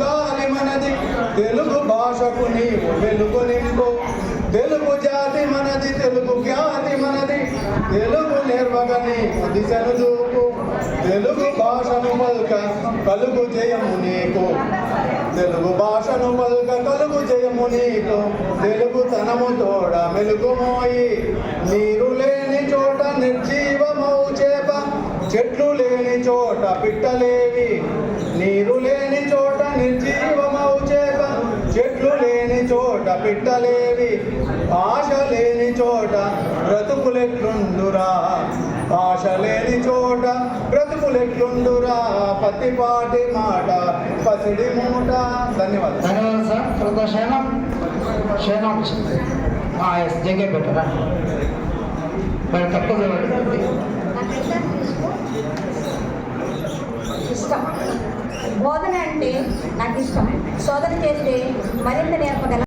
గాలి మనది. తెలుగు భాషకు నీవు వెలుగు నింపు. తెలుగు జాతి మనది తెలుగు ఖ్యాతి మనది. తెలుగు నిర్వగని దిశను చూపు. తెలుగు భాషను పలుక కలుగు జయము నీకు. తెలుగు భాషను పలుక కలుగు జయము నీకు. తెలుగు తనము తోడ మెలుగుమోయి. నీరు లేని చోట నిర్జీవమౌ చేప. చెట్లు లేని చోట పిట్టలేవి. నీరు చేప చెట్లు లేని చోట పిట్టలేవి ఆశ లేని చోట బ్రతుకులెట్లుండురా? ఆశ లేని చోట బ్రతుకులెట్లుండురా? పత్తిపాటి మాట పసిడి మూట. ధన్యవాదాలు. ధన్యవాదాలు సార్. తర్వాత ఎస్ జగే పెట్టరా మరి తక్కువ. ఇష్టం. బోధన అంటే నాకు ఇష్టం. శోధన చేస్తే మరింత నేర్పగల